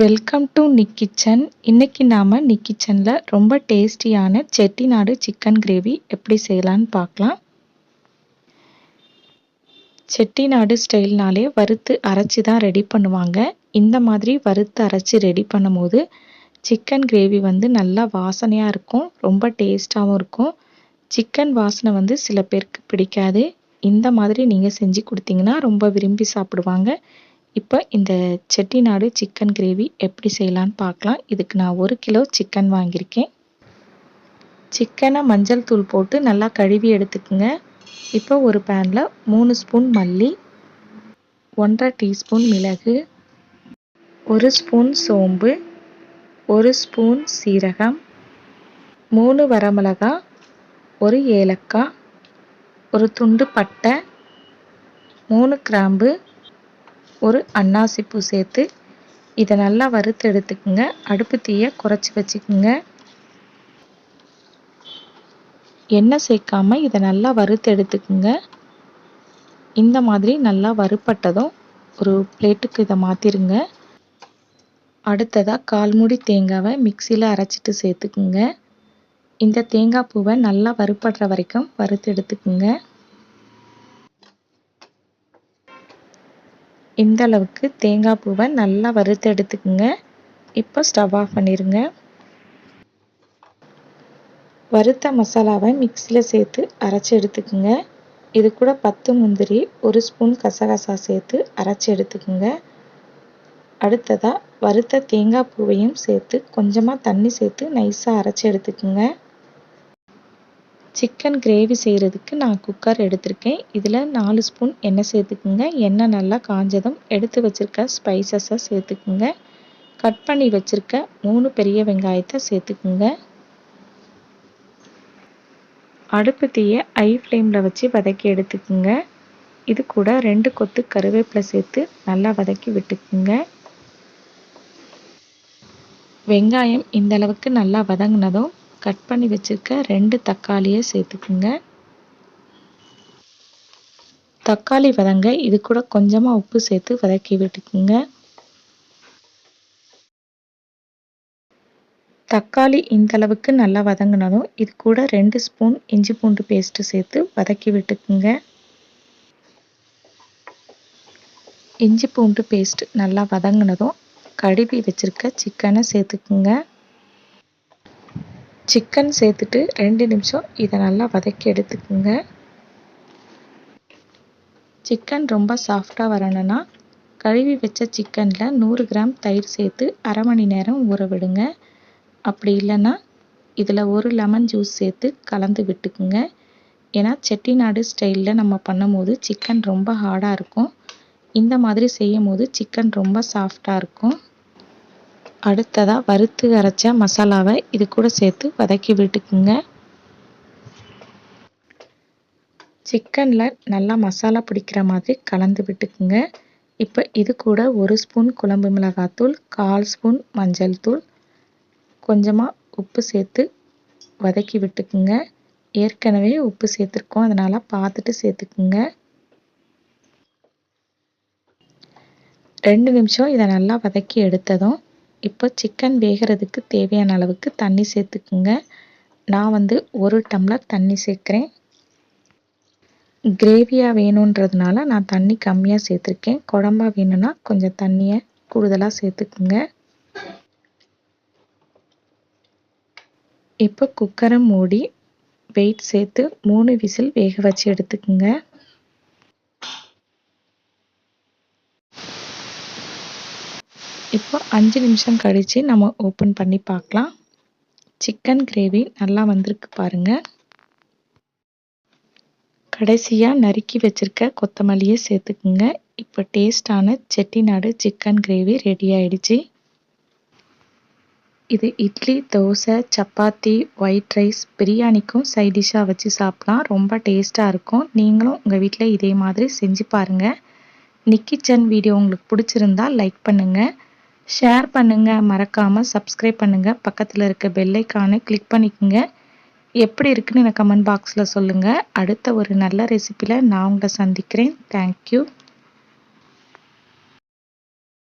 Welcome to Nick kitchen இன்னைக்கு நாம் நிக் கிச்சனில் ரொம்ப டேஸ்டியான செட்டிநாடு சிக்கன் கிரேவி எப்படி செய்யலான்னு பார்க்கலாம். செட்டிநாடு ஸ்டைல்னாலே வறுத்து அரைச்சி தான் ரெடி பண்ணுவாங்க. இந்த மாதிரி வறுத்து அரைச்சி ரெடி பண்ணும்போது சிக்கன் கிரேவி வந்து நல்லா வாசனையாக இருக்கும் ரொம்ப டேஸ்ட்டாகவும் இருக்கும். சிக்கன் வாசனை வந்து சில பேருக்கு பிடிக்காது. இந்த மாதிரி நீங்கள் செஞ்சு கொடுத்தீங்கன்னா ரொம்ப விரும்பி சாப்பிடுவாங்க. இப்போ இந்த செட்டிநாடு சிக்கன் கிரேவி எப்படி செய்யலான்னு பார்க்கலாம் இதுக்கு நான் ஒரு கிலோ சிக்கன் வாங்கியிருக்கேன். சிக்கனை மஞ்சள் தூள் போட்டு நல்லா கழுவி எடுத்துக்கோங்க. இப்போ ஒரு பேனில் மூணு ஸ்பூன் மல்லி ஒன்றரை டீஸ்பூன் மிளகு ஒரு ஸ்பூன் சோம்பு ஒரு ஸ்பூன் சீரகம் மூணு வரமிளகா ஒரு ஏலக்காய் ஒரு துண்டு பட்டை மூணு கிராம்பு ஒரு அன்னாசிப்பூ சேர்த்து இதை நல்லா வறுத்து எடுத்துக்கோங்க. அடுப்பு தீயை குறைச்சி வச்சுக்கோங்க. எண்ணெய் சேர்க்காம இதை நல்லா வறுத்து எடுத்துக்கோங்க. இந்த மாதிரி நல்லா வறுப்பட்டதும் ஒரு பிளேட்டுக்கு இதை மாற்றிருங்க அடுத்ததாக கால்முடி தேங்காவை மிக்சியில் அரைச்சிட்டு சேர்த்துக்குங்க. இந்த தேங்காய் பூவை நல்லா வறுப்படுற வரைக்கும் வறுத்து எடுத்துக்குங்க. இந்த அளவுக்கு தேங்காய் பூவை நல்லா வறுத்து எடுத்துக்குங்க. இப்போ ஸ்டவ் ஆஃப் பண்ணிடுங்க வறுத்த மசாலாவை மிக்சியில் சேர்த்து அரைச்சி எடுத்துக்குங்க. இது கூட பத்து முந்திரி ஒரு ஸ்பூன் கசகசா சேர்த்து அரைச்சி எடுத்துக்குங்க. அடுத்ததாக வறுத்த தேங்காய் பூவையும் சேர்த்து கொஞ்சமாக தண்ணி சேர்த்து நைஸாக அரைச்சி எடுத்துக்குங்க. சிக்கன் கிரேவி செய்கிறதுக்கு நான் குக்கர் எடுத்திருக்கேன். இதில் நாலு ஸ்பூன் எண்ணெய் சேர்த்துக்குங்க. எண்ணெய் நல்லா காஞ்சதும் எடுத்து வச்சுருக்க ஸ்பைசஸை சேர்த்துக்குங்க. கட் பண்ணி வச்சுருக்க மூணு பெரிய வெங்காயத்தை சேர்த்துக்குங்க. அடுப்பு தீயை ஐ ஃப்ளேமில் வச்சு வதக்கி எடுத்துக்குங்க. இது கூட ரெண்டு கொத்து கருவேப்பிலை சேர்த்து நல்லா வதக்கி விட்டுக்குங்க. வெங்காயம் இந்த அளவுக்கு நல்லா வதங்கினதும் கட் பண்ணி வச்சுருக்க ரெண்டு தக்காளியை சேர்த்துக்குங்க. தக்காளி வதங்க இது கூட கொஞ்சமாக உப்பு சேர்த்து வதக்கி விட்டுக்குங்க. தக்காளி இந்த அளவுக்கு நல்லா வதங்கினதும் இது கூட ரெண்டு ஸ்பூன் இஞ்சி பூண்டு பேஸ்ட்டு சேர்த்து வதக்கி விட்டுக்குங்க. இஞ்சி பூண்டு பேஸ்ட் நல்லா வதங்கினதும் கடுவி வச்சுருக்க சிக்கனை சேர்த்துக்குங்க. சிக்கன் சேர்த்துட்டு ரெண்டு நிமிஷம் இதை நல்லா வதக்கி எடுத்துக்குங்க. சிக்கன் ரொம்ப சாஃப்டாக வரணும்னா கழுவி வச்ச சிக்கனில் நூறு கிராம் தயிர் சேர்த்து அரை மணி நேரம் ஊற விடுங்க. அப்படி இல்லைன்னா இதில் ஒரு லெமன் ஜூஸ் சேர்த்து கலந்து விட்டுக்குங்க. ஏன்னா செட்டிநாடு ஸ்டைலில் நம்ம பண்ணும்போது சிக்கன் ரொம்ப ஹார்டாக இருக்கும். இந்த மாதிரி செய்யும் போது சிக்கன் ரொம்ப சாஃப்டாக இருக்கும். அடுத்ததாக வறுத்து அரைச்ச மசாலாவை இது கூட சேர்த்து வதக்கி விட்டுக்குங்க. சிக்கனில் நல்லா மசாலா பிடிக்கிற மாதிரி கலந்து விட்டுக்குங்க. இப்போ இது கூட ஒரு ஸ்பூன் குழம்பு மிளகாத்தூள் கால் ஸ்பூன் மஞ்சள் தூள். கொஞ்சமாக உப்பு சேர்த்து வதக்கி விட்டுக்குங்க. ஏற்கனவே உப்பு சேர்த்துருக்கோம் அதனால் பார்த்துட்டு சேர்த்துக்குங்க. ரெண்டு நிமிஷம் இதை நல்லா வதக்கி எடுத்ததும் இப்போ சிக்கன் வேகிறதுக்கு தேவையான அளவுக்கு தண்ணி சேர்த்துக்குங்க. நான் வந்து ஒரு டம்ளர் தண்ணி சேர்க்குறேன். கிரேவியாக வேணுன்றதுனால நான் தண்ணி கம்மியாக சேர்த்துருக்கேன். குழம்பா வேணும்னா கொஞ்சம் தண்ணியை கூடுதலாக சேர்த்துக்குங்க. இப்போ குக்கரை மூடி வெயிட் சேர்த்து மூணு விசில் வேக வச்சு எடுத்துக்குங்க. இப்போ அஞ்சு நிமிஷம் கழித்து நம்ம ஓப்பன் பண்ணி பார்க்கலாம். சிக்கன் கிரேவி நல்லா வந்திருக்கு பாருங்கள் கடைசியாக நறுக்கி வச்சுருக்க கொத்தமல்லியை சேர்த்துக்குங்க. இப்போ டேஸ்டான செட்டிநாடு சிக்கன் கிரேவி ரெடி ஆயிடுச்சு. இது இட்லி தோசை சப்பாத்தி ஒயிட் ரைஸ் பிரியாணிக்கும் சைட் டிஷ்ஷாக வச்சு சாப்பிட்லாம். ரொம்ப டேஸ்ட்டாக இருக்கும். நீங்களும் உங்கள் வீட்டில் இதே மாதிரி செஞ்சு பாருங்கள் நிக்கிச்சன் வீடியோ உங்களுக்கு பிடிச்சிருந்தா லைக் பண்ணுங்கள் ஷேர் பண்ணுங்கள் மறக்காமல் சப்ஸ்கிரைப் பண்ணுங்கள் பக்கத்தில் இருக்க பெல்லைக்கானை கிளிக் பண்ணிக்கோங்க. எப்படி இருக்குன்னு எனக்கு கமெண்ட் பாக்ஸில் சொல்லுங்கள் அடுத்த ஒரு நல்ல ரெசிப்பியில் நான் உங்களை சந்திக்கிறேன். தேங்க்யூ